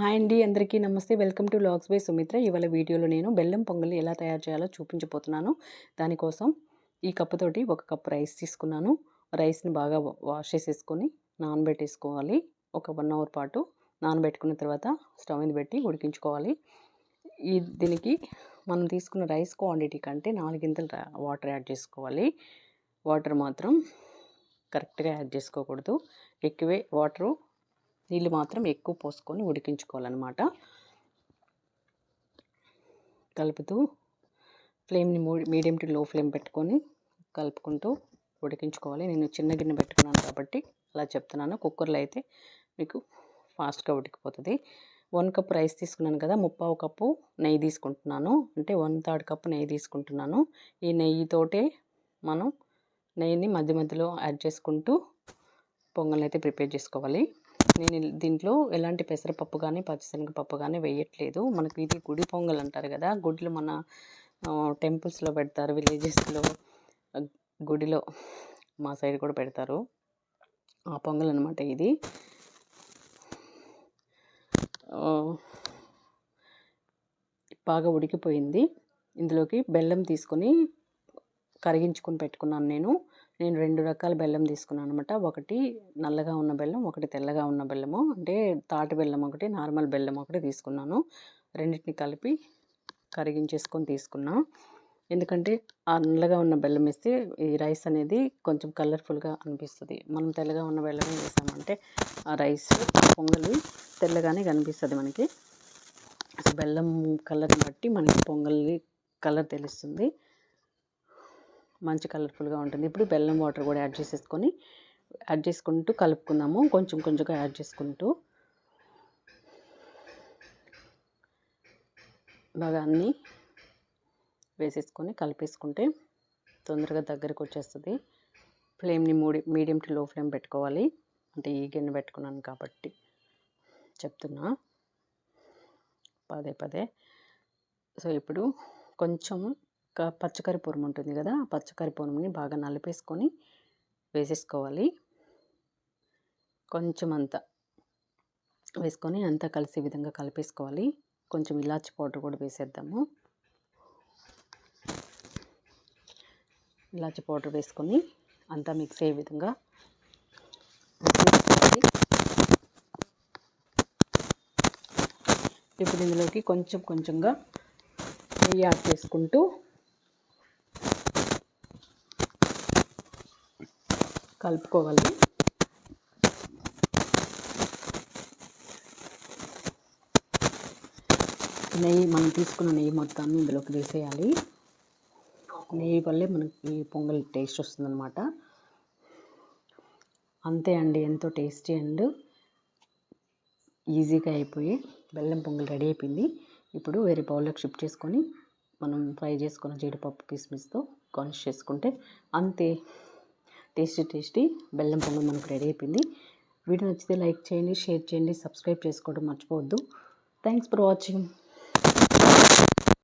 Hi అండి అందరికీ నమస్తే. Welcome to logs by Sumitra. ఇవాళ వీడియోలో నేను బెల్లం పొంగలి ఎలా తయారు చేయాలో చూపించబోతున్నాను. దానికోసం ఈ కప్పుతోటి ఒక కప్పు రైస్ తీసుకున్నాను. రైస్ని బాగా వాష్ చేసేసుకొని నానబెట్టేసుకోవాలి. ఒక వన్ అవర్ పాటు నానబెట్టుకున్న తర్వాత స్టవ్ మీద పెట్టి ఉడికించుకోవాలి. ఈ దీనికి మనం తీసుకున్న రైస్ క్వాంటిటీ కంటే నాలుగింతలు వాటర్ యాడ్ చేసుకోవాలి. వాటర్ మాత్రం కరెక్ట్గా యాడ్ చేసుకోకూడదు. ఎక్కువే వాటరు నీళ్ళు మాత్రం ఎక్కువ పోసుకొని ఉడికించుకోవాలన్నమాట. కలుపుతూ ఫ్లేమ్ని మీడియం టు లో ఫ్లేమ్ పెట్టుకొని కలుపుకుంటూ ఉడికించుకోవాలి. నేను చిన్న గిన్నె పెట్టుకున్నాను కాబట్టి అలా చెప్తున్నాను. కుక్కర్లో అయితే మీకు ఫాస్ట్గా ఉడికిపోతుంది. వన్ కప్ రైస్ తీసుకున్నాను కదా ముప్పావు కప్పు నెయ్యి తీసుకుంటున్నాను. అంటే వన్ థర్డ్ కప్పు నెయ్యి తీసుకుంటున్నాను. ఈ నెయ్యితోటే మనం నెయ్యిని మధ్య మధ్యలో యాడ్ చేసుకుంటూ పొంగల్ అయితే ప్రిపేర్ చేసుకోవాలి. నేను దీంట్లో ఎలాంటి పెసరపప్పు కానీ పచ్చిశనగపప్పు కానీ వేయట్లేదు. మనకు ఇది గుడి పొంగల్ అంటారు కదా గుడిలో మన టెంపుల్స్లో పెడతారు విలేజెస్లో గుడిలో మా సైడ్ కూడా పెడతారు. ఆ పొంగల్ అనమాట ఇది. బాగా ఉడికిపోయింది. ఇందులోకి బెల్లం తీసుకొని కరిగించుకొని పెట్టుకున్నాను నేను. నేను రెండు రకాల బెల్లం తీసుకున్నాను అనమాట ఒకటి నల్లగా ఉన్న బెల్లం ఒకటి తెల్లగా ఉన్న బెల్లము. అంటే తాటి బెల్లం ఒకటి నార్మల్ బెల్లం ఒకటి తీసుకున్నాను. రెండింటిని కలిపి కరిగించేసుకొని తీసుకున్నా. ఎందుకంటే ఆ నల్లగా ఉన్న బెల్లం వేస్తే ఈ రైస్ అనేది కొంచెం కలర్ఫుల్గా అనిపిస్తుంది. మనం తెల్లగా ఉన్న బెల్లం వేసామంటే ఆ రైస్ పొంగలి తెల్లగానే కనిపిస్తుంది మనకి. బెల్లం కలర్ని బట్టి మనకి పొంగలి కలర్ తెలుస్తుంది. మంచి కలర్ఫుల్గా ఉంటుంది. ఇప్పుడు బెల్లం వాటర్ కూడా యాడ్ చేసేసుకొని యాడ్ చేసుకుంటూ కలుపుకుందాము. కొంచెం కొంచెంగా యాడ్ చేసుకుంటూ. బాగా అన్నీ వేసేసుకొని కలిపేసుకుంటే తొందరగా దగ్గరకు వచ్చేస్తుంది. ఫ్లేమ్ని మూడి మీడియం టు లో ఫ్లేమ్ పెట్టుకోవాలి. అంటే ఈ గిన్నె పెట్టుకున్నాను కాబట్టి చెప్తున్నా. పదే పదే. సో ఇప్పుడు కొంచెం పచ్చకరిపూరం ఉంటుంది కదా ఆ పచ్చకరిపూరంని బాగా నలిపేసుకొని వేసేసుకోవాలి. కొంచెం అంతా వేసుకొని అంతా కలిసే విధంగా కలిపేసుకోవాలి. కొంచెం ఇలాచి పౌడర్ కూడా వేసేద్దాము. ఇలాచి పౌడర్ వేసుకొని అంతా మిక్స్ అయ్యే విధంగా ఇప్పుడు ఇందులోకి కొంచెం కొంచెంగా నెయ్యి యాడ్ చేసుకుంటూ కలుపుకోవాలి. నెయ్యి మనం తీసుకున్న నెయ్యి మొత్తాన్ని ఇందులోకి వేసేయాలి. నెయ్యి వల్లే మనకి పొంగల్ టేస్ట్ వస్తుందన్నమాట. అంతే అండి ఎంతో టేస్టీ అండ్ ఈజీగా అయిపోయి బెల్లం పొంగల్ రెడీ అయిపోయింది. ఇప్పుడు వేరే బౌల్లోకి షిఫ్ట్ చేసుకొని మనం ఫ్రై చేసుకున్న జీడిపప్పు కిస్మిస్తో గార్నిష్ చేసుకుంటే అంతే. టేస్టీ టేస్టీ బెల్లం పొంగల్ మనకు రెడీ అయిపోయింది. వీడియో నచ్చితే లైక్ చేయండి షేర్ చేయండి సబ్స్క్రైబ్ చేసుకోవడం మర్చిపోవద్దు. Thanks for watching.